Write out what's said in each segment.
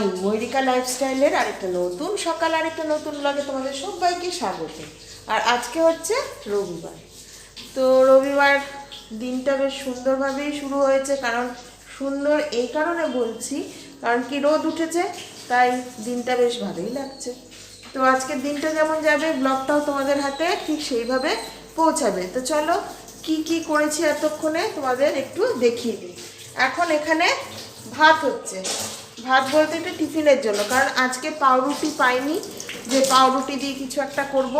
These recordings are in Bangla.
মর্নিং ময়ূরিকা লাইফস্টাইলের আরেকটা নতুন সকাল, আরেকটা নতুন ব্লগে তোমাদের সবাইকে স্বাগত। আর আজকে হচ্ছে রবিবার। তো রবিবার দিনটা বেশ সুন্দরভাবেই শুরু হয়েছে, কারণ সুন্দর এই কারণে বলছি, কারণ কি রোদ উঠেছে, তাই দিনটা বেশ ভালোই লাগছে। তো আজকের দিনটা যেমন যাবে ব্লগটাও তোমাদের হাতে ঠিক সেইভাবে পৌঁছাবে। তো চলো, কি কি করেছি এতক্ষণে তোমাদের একটু দেখিয়ে দিই। এখন এখানে ভাত হচ্ছে। ভাত বলতে এটা টিফিনের জন্য, কারণ আজকে পাউরুটি পাইনি, যে পাউরুটি দিয়ে কিছু একটা করব।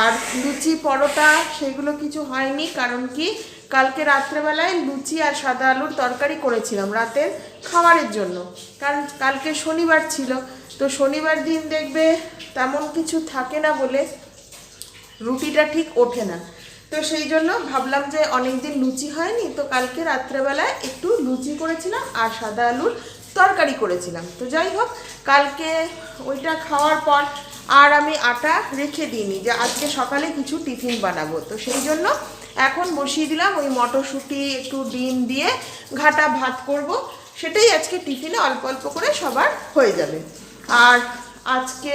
আর লুচি, পরোটা, সেগুলো কিছু হয়নি, কারণ কি কালকে রাত্রেবেলায় লুচি আর সাদা আলুর তরকারি করেছিলাম রাতের খাবারের জন্য। কারণ কালকে শনিবার ছিল, তো শনিবার দিন দেখবে তেমন কিছু থাকে না বলে রুটিটা ঠিক ওঠে না। তো সেই জন্য ভাবলাম যে অনেকদিন লুচি হয়নি, তো কালকে রাত্রেবেলায় একটু লুচি করেছিলাম আর সাদা আলুর তরকারি করেছিলাম। তো যাই হোক, কালকে ওইটা খাওয়ার পর আর আমি আটা রেখে দিইনি যে আজকে সকালে কিছু টিফিন বানাবো। তো সেই জন্য এখন বসিয়ে দিলাম ওই মটরশুঁটি, একটু ডিম দিয়ে ঘাটা ভাত করব। সেটাই আজকে টিফিনে অল্প অল্প করে সবার হয়ে যাবে। আর আজকে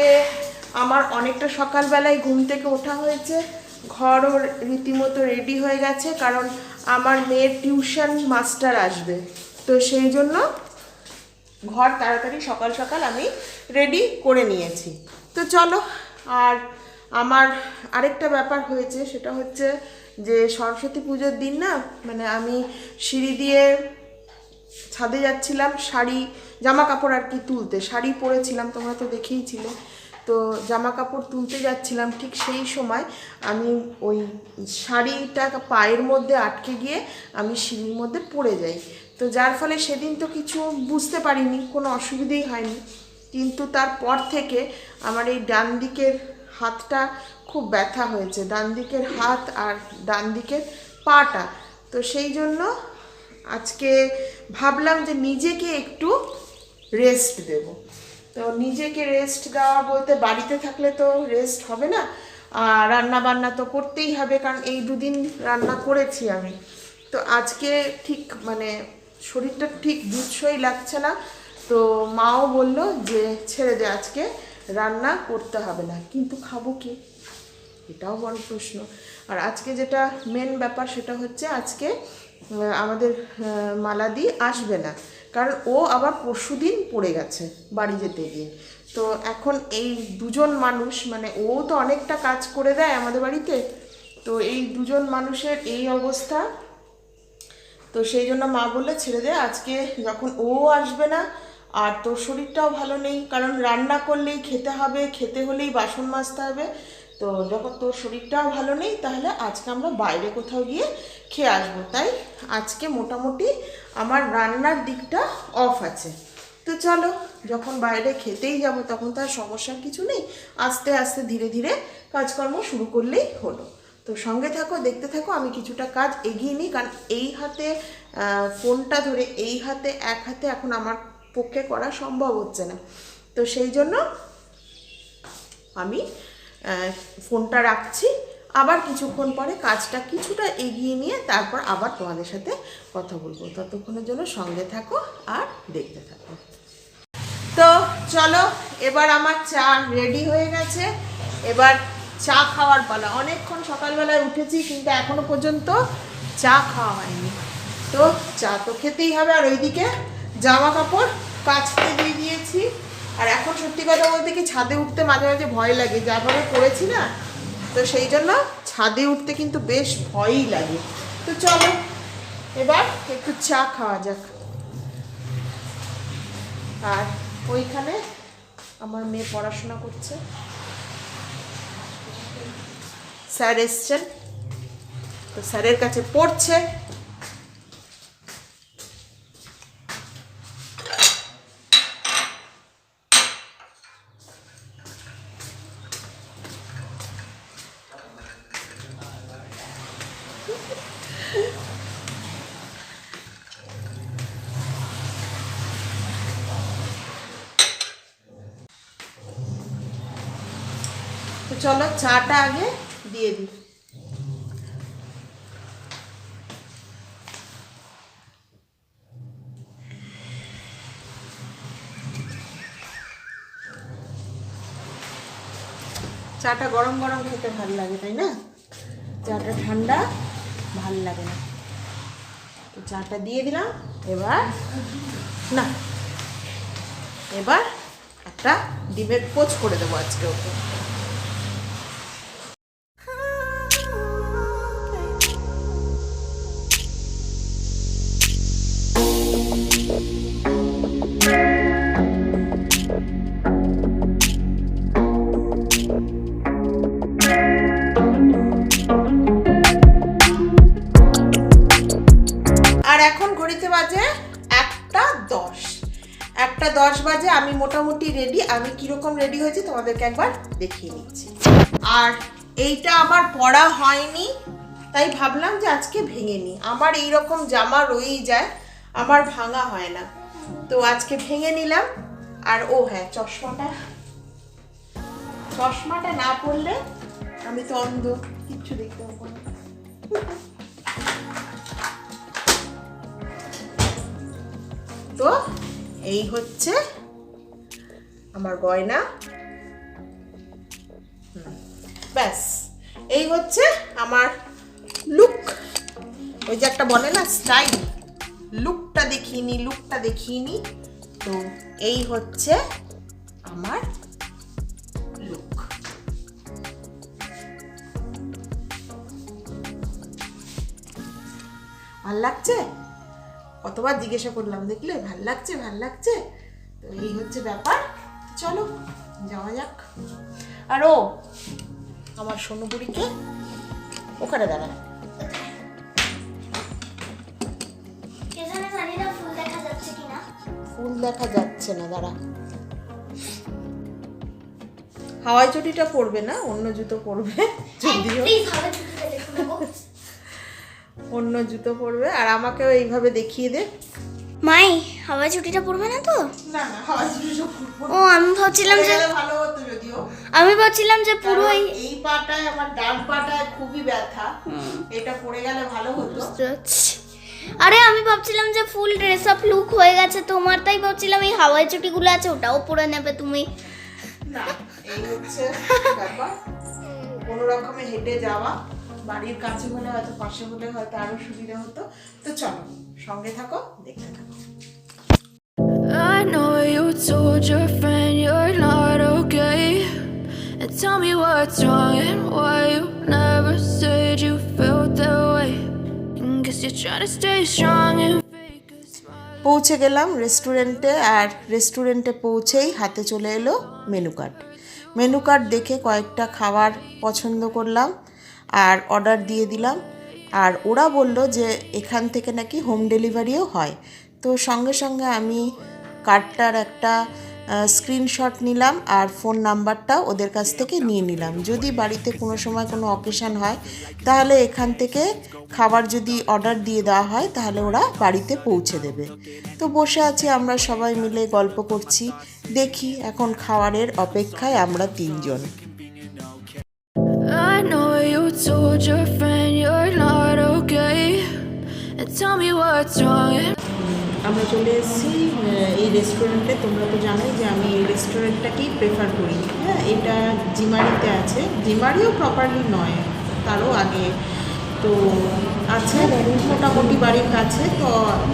আমার অনেকটা সকালবেলায় ঘুম থেকে ওঠা হয়েছে। ঘরও রীতিমতো রেডি হয়ে গেছে, কারণ আমার মেয়ের টিউশন মাস্টার আসবে। তো সেই জন্য ঘর তাড়াতাড়ি সকাল সকাল আমি রেডি করে নিয়েছি। তো চলো, আর আমার আরেকটা ব্যাপার হয়েছে, সেটা হচ্ছে যে সরস্বতী পুজোর দিন না মানে আমি সিঁড়ি দিয়ে ছাদে যাচ্ছিলাম, শাড়ি জামা কাপড় আর কি তুলতে। শাড়ি পরেছিলাম, তোমরা তো দেখেইছিলে তো জামা কাপড় তুলতে যাচ্ছিলাম, ঠিক সেই সময় আমি ওই শাড়িটা পায়ের মধ্যে আটকে গিয়ে আমি সিঁড়ির মধ্যে পড়ে যাই। তো যার ফলে সেদিন তো কিছু বুঝতে পারিনি, কোনো অসুবিধেই হয়নি। কিন্তু তারপর থেকে আমার এই ডান দিকের হাতটা খুব ব্যথা হয়েছে, ডান দিকের হাত আর ডান দিকের পাটা। তো সেই জন্য আজকে ভাবলাম যে নিজেকে একটু রেস্ট দেব। তো নিজেকে রেস্ট দেওয়া বলতে বাড়িতে থাকলে তো রেস্ট হবে না, আর রান্না বান্না তো করতেই হবে, কারণ এই দুদিন রান্না করেছি আমি। তো আজকে ঠিক মানে শরীরটা ঠিক দুধসই লাগছে না। তো মাও বলল যে, ছেড়ে দে, আজকে রান্না করতে হবে না। কিন্তু খাব কি? এটাও বড় প্রশ্ন। আর আজকে যেটা মেন ব্যাপার সেটা হচ্ছে, আজকে আমাদের মালাদি আসবে না। কারণ ও আবার পরশুদিন পড়ে গেছে বাড়ি যেতে গিয়ে। তো এখন এই দুজন মানুষ মানে ও তো অনেকটা কাজ করে দেয় আমাদের বাড়িতে। তো এই দুজন মানুষের এই অবস্থা তো সেই জন্য মা বললে, ছেড়ে দে, আজকে যখন ও আসবে না, আর তোর শরীরটাও ভালো নেই, কারণ রান্না করলেই খেতে হবে, খেতে হলেই বাসন মাজতে হবে, তো যখন তোর শরীরটাও ভালো নেই, তাহলে আজকে আমরা বাইরে কোথাও গিয়ে খেয়ে আসব। তাই আজকে মোটামুটি আমার রান্নার দিকটা অফ আছে। তো চলো, যখন বাইরে খেতেই যাব, তখন তো আর সমস্যার কিছু নেই। আস্তে আস্তে ধীরে ধীরে কাজকর্ম শুরু করলেই হলো। তো সঙ্গে থাকো, দেখতে থাকো, আমি কিছুটা কাজ এগিয়ে নিই, কারণ এই হাতে ফোনটা ধরে এই হাতে, এক হাতে এখন আমার পক্ষে করা সম্ভব হচ্ছে না। তো সেই জন্য আমি ফোনটা রাখছি। আবার কিছুক্ষণ পরে কাজটা কিছুটা এগিয়ে নিয়ে তারপর আবার তোমাদের সাথে কথা বলব। ততক্ষণের জন্য সঙ্গে থাকো আর দেখতে থাকো। তো চলো, এবার আমার চা রেডি হয়ে গেছে। এবার চা খাওয়ার পালা। অনেকক্ষণ সকালবেলায় উঠেছি, কিন্তু এখনও পর্যন্ত চা খাওয়া হয়নি। তো চা তো খেতেই হবে, আর ওইদিকে জামা কাপড় কাচতে দিয়ে দিয়েছি। আর এখন সত্যি কথা বলতে কি ছাদে উঠতে মাঝে মাঝে ভয় লাগে যাভাবে করেছি না। তো সেই জন্য ছাদে উঠতে কিন্তু বেশ ভয়ই লাগে। তো চলো, এবার একটু চা খাওয়া যাক। আর ওইখানে আমার মেয়ে পড়াশোনা করছে। স্যার এসছেন। তো স্যারের কাছে পড়ছে। চলো চাটা আগে দিয়ে দিই। চাটা গরম গরম খেতে ভালো লাগে, তাই না? চাটা ঠান্ডা, ভালো লাগে না। তো চাটা দিয়ে দিলাম, এবার না, এবার একটা ডিমের পোচ করে দেবো আজকে ওকে। রেডি হয়েছি, তোমাদেরকে একবার দেখিয়ে নিচ্ছি। আর এইটা আমার পরা হয়নি, তাই ভাবলাম যে আজকে ভেঙে নিই। আমার এই রকম জামা রয়েই যায়, আমার ভাঙা হয় না। তো আজকে ভেঙে নিলাম, আর ও হ্যাঁ চশমাটা। চশমাটা না পরলে আমি তো অন্ধ, কিচ্ছু দেখতে পাবো না। তো এই হচ্ছে আমার গয়না। ব্যাস, এই হচ্ছে আমার লুক ওই যে একটা বলে না স্টাইল লুকটা দেখিনি লুকটা দেখিনি। তো এই হচ্ছে আমার লুক ভালো লাগছে? কতবার জিজ্ঞাসা করলাম, দেখলে ভালো লাগছে ভালো লাগছে? তো এই হচ্ছে ব্যাপার। চলো যাওয়া যাক। আর ও আমার সোনুপুরিকে ওখানে দাঁড়া এখানে জানি না ফুল দেখা যাচ্ছে কিনা। ফুল দেখা যাচ্ছে না দাঁড়া। হাওয়াই চটিটা পরবে না অন্য জুতো পরবে? যদিও। দেখুন নেব। অন্য জুতো পরবে আর আমাকেও এইভাবে দেখিয়ে দে। মাই হাওয়া ছুটিটা পড়বে না তো? না না ও আমি ভাবছিলাম যে ভালো হতো যদিও। আমি ভাবছিলাম যে কারণ এই পাটায় আমার ডান পাটায় খুবই ব্যথা। এটা পড়ে গেলে ভালো হতো। আরে আমি ভাবছিলাম যে ফুল ড্রেস আপ লুক হয়ে গেছে তোমার তাই ভাবছিলাম এই হাওয়াই চটিগুলো আছে ওটাও পরে নেবে তুমি। না এই হচ্ছে ব্যাপার। কোনো রকমে হেঁটে যাওয়া। বাড়ির কাছে হলে হয়তো পাশে হলে হয়তো আরও সুবিধা হতো তো চলো সঙ্গে থাকো দেখতে থাকো I know you told your friend you're not okay. And tell me what's wrong and why you never said you felt that way. And guess you're trying to stay strong and. পৌঁছে গেলাম রেস্টুরেন্টে আর রেস্টুরেন্টে পৌঁছেই হাতে চলে এলো মেনু কার্ড মেনু কার্ড দেখে কয়েকটা খাবার পছন্দ করলাম আর অর্ডার দিয়ে দিলাম। আর ওরা বলল যে এখান থেকে নাকি হোম ডেলিভারিও হয়। তো সঙ্গে সঙ্গে আমি কার্ডটার একটা স্ক্রিনশট নিলাম আর ফোন নাম্বারটা ওদের কাছ থেকে নিয়ে নিলাম। যদি বাড়িতে কোনো সময় কোনো অকেশান হয়, তাহলে এখান থেকে খাবার যদি অর্ডার দিয়ে দেওয়া হয়, তাহলে ওরা বাড়িতে পৌঁছে দেবে। তো বসে আছি আমরা সবাই মিলে গল্প করছি, দেখি এখন খাবারের অপেক্ষায় আমরা তিনজন। I know you told your friend you're not okay. And tell me what's wrong. আমরা চলে এসেছি এই রেস্টুরেন্টে তোমরা তো জানোই যে আমি এই রেস্টুরেন্টটাকেই প্রেফার করি। হ্যাঁ এটা জিমারিতে আছে। জিমারিও প্রপারলি নয়, তারও আগে। তো আছে, মোটামুটি বাড়ির কাছে। তো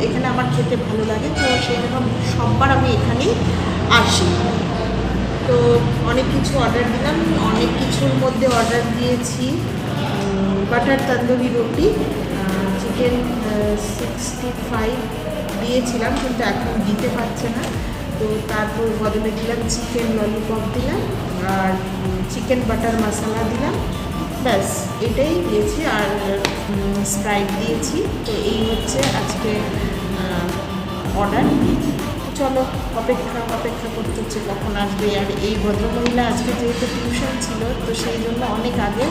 এখানে আমার খেতে ভালো লাগে। তো সেই জন্য সববার আমি এখানেই আসি। তো অনেক কিছু অর্ডার দিলাম, অনেক কিছুর মধ্যে অর্ডার দিয়েছি। বাটার তন্দুরি রুটি চিকেন সিক্সটি ফাইভ দিয়েছিলাম, কিন্তু এখন দিতে পারছে না। তো তারপর বদলে দিলাম চিকেন ললিপপ দিলাম, আর চিকেন বাটার মশলা দিলাম। ব্যাস, এটাই দিয়েছি, আর স্প্রাইট দিয়েছি। তো এই হচ্ছে আজকে অর্ডার চলো, অপেক্ষা অপেক্ষা করতে হচ্ছে কখন আসবে। আর এই ভদ্রমহিলা আজকে যেহেতু টিউশন ছিল, তো সেই জন্য অনেক আগে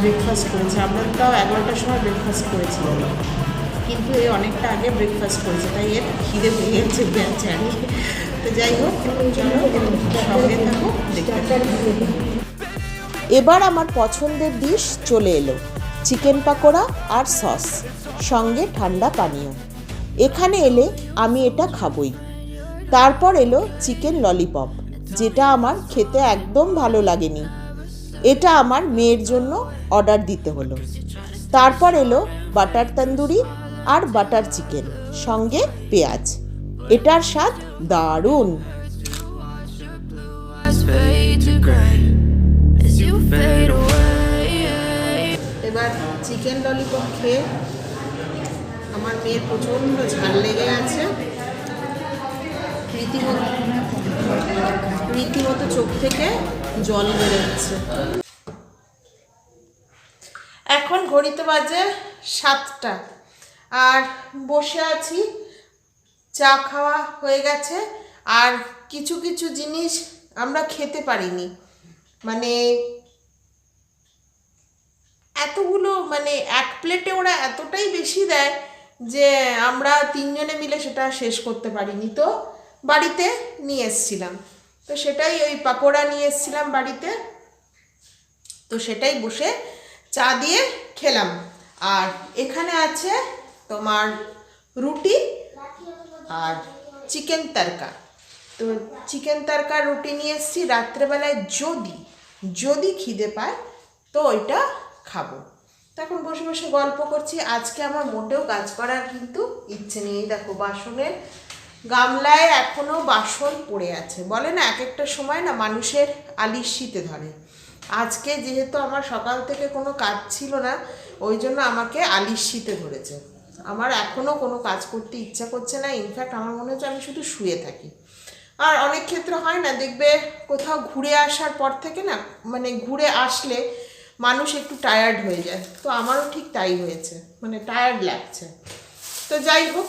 ব্রেকফাস্ট করেছে। আমরা তাও এগারোটার সময় ব্রেকফাস্ট করেছিলাম। কিন্তু এই অনেকটা আগে ব্রেকফাস্ট করেছে। তাই এর খিদে পেয়ে গেছে বেচারি তো যাই হোক, চলো, সঙ্গে থাকো। এবার আমার পছন্দের ডিশ চলে এলো। চিকেন পাকোড়া আর সস সঙ্গে ঠান্ডা পানীয়। এখানে এলে আমি এটা খাবই। তারপর এলো চিকেন ললিপপ, যেটা আমার খেতে একদম ভালো লাগেনি। এটা আমার মেয়ের জন্য অর্ডার দিতে হলো। তারপর এলো বাটার তন্দুরি আর বাটার চিকেন, সঙ্গে পেঁয়াজ। এটার স্বাদ দারুণ. এবার চিকেন ললিপপ খেয়ে আমার মেয়ের প্রচণ্ড ঝাল লেগে আছে। রীতিমতো রীতিমতো চোখ থেকে জল বেরোচ্ছে। এখন ঘড়িতে বাজে সাতটা। আর বসে আছি, চা খাওয়া হয়ে গেছে, আর কিছু কিছু জিনিস আমরা খেতে পারিনি। মানে এতগুলো মানে এক প্লেটে ওরা এতটাই বেশি দেয় যে আমরা তিনজনে মিলে সেটা শেষ করতে পারিনি। তো বাড়িতে নিয়ে এসছিলাম। তো সেটাই ওই পাকোড়া নিয়ে এসছিলাম বাড়িতে। তো সেটাই বসে চা দিয়ে খেলাম। আর এখানে আছে তোমার রুটি আর চিকেন তারকা। তো চিকেন তারকা রুটি নিয়ে এসেছি রাত্রেবেলায় যদি যদি খিদে পায় তো ওইটা খাব। তখন বসে বসে গল্প করছি। আজকে আমার মোটেও কাজ করার কিন্তু ইচ্ছে নেই। দেখো বাসনের গামলায় এখনও বাসন পড়ে আছে। বলে না এক একটা সময় না মানুষের আলিশ শীতে ধরে। আজকে যেহেতু আমার সকাল থেকে কোনো কাজ ছিল না, ওই জন্য আমাকে আলিশ শীতে ধরেছে। আমার এখনও কোনো কাজ করতে ইচ্ছা করছে না। ইনফ্যাক্ট আমার মনে হচ্ছে আমি শুধু শুয়ে থাকি। আর অনেক ক্ষেত্রে হয় না, দেখবে কোথাও ঘুরে আসার পর থেকে না মানে ঘুরে আসলে মানুষ একটু টায়ার্ড হয়ে যায়। তো আমারও ঠিক তাই হয়েছে মানে টায়ার্ড লাগছে। তো যাই হোক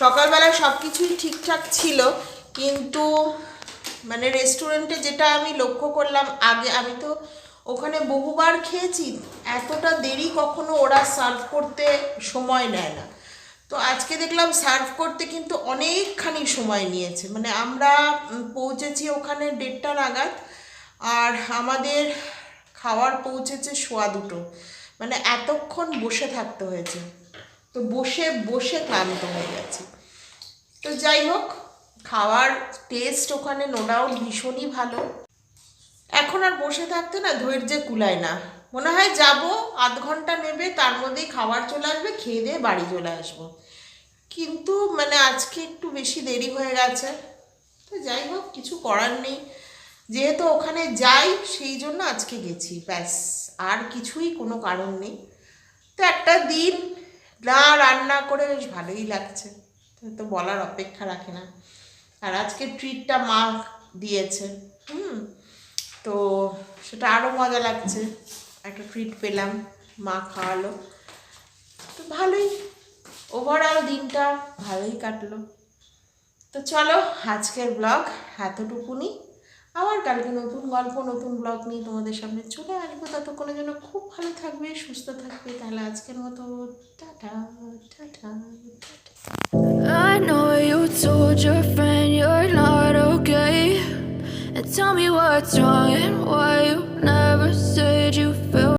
সকালবেলায় সব কিছুই ঠিকঠাক ছিল, কিন্তু মানে রেস্টুরেন্টে যেটা আমি লক্ষ্য করলাম আগে, আমি তো ওখানে বহুবার খেয়েছি, এতটা দেরি কখনো ওরা সার্ভ করতে সময় নেয় না। তো আজকে দেখলাম সার্ভ করতে কিন্তু অনেকখানি সময় নিয়েছে মানে আমরা পৌঁছেছি ওখানে দেড়টা নাগাদ, আর আমাদের খাওয়ার পৌঁছেছে সোয়া দুটো মানে এতক্ষণ বসে থাকতে হয়েছে। তো বসে বসে ক্লান্ত হয়ে গেছে। তো যাই হোক, খাওয়ার টেস্ট ওখানে নো ডাউট ভীষণই ভালো। এখন আর বসে থাকতে না ধৈর্যে কুলায় না। মনে হয় যাব, আধ ঘণ্টা নেবে, তার মধ্যেই খাবার চলে আসবে, খেয়ে দিয়ে বাড়ি চলে আসব। কিন্তু মানে আজকে একটু বেশি দেরি হয়ে গেছে। তো যাই হোক, কিছু করার নেই। যেহেতু ওখানে যাই, সেই জন্য আজকে গেছি, ব্যাস। আর কিছুই কোনো কারণ নেই। তো একটা দিন না, রান্না করে বেশ ভালোই লাগছে। তো বলার অপেক্ষা রাখে না। আর আজকে ট্রিটটা মা দিয়েছে। হুম, তো সেটা আরও মজা লাগছে। একটা ট্রিট পেলাম, মা খাওয়ালো। তো ভালোই। ওভারঅল দিনটা ভালোই কাটলো। তো চলো আজকের ব্লগ এতটুকুনি। আবার কালকে নতুন গল্প নতুন ব্লগ নিয়ে তোমাদের সামনে চলে আসব ততক্ষণের জন্য খুব ভালো থাকবে সুস্থ থাকবে তাহলে আজকের মতো tata tata I know you told your friend you're not okay. And tell me what's wrong and why you never said you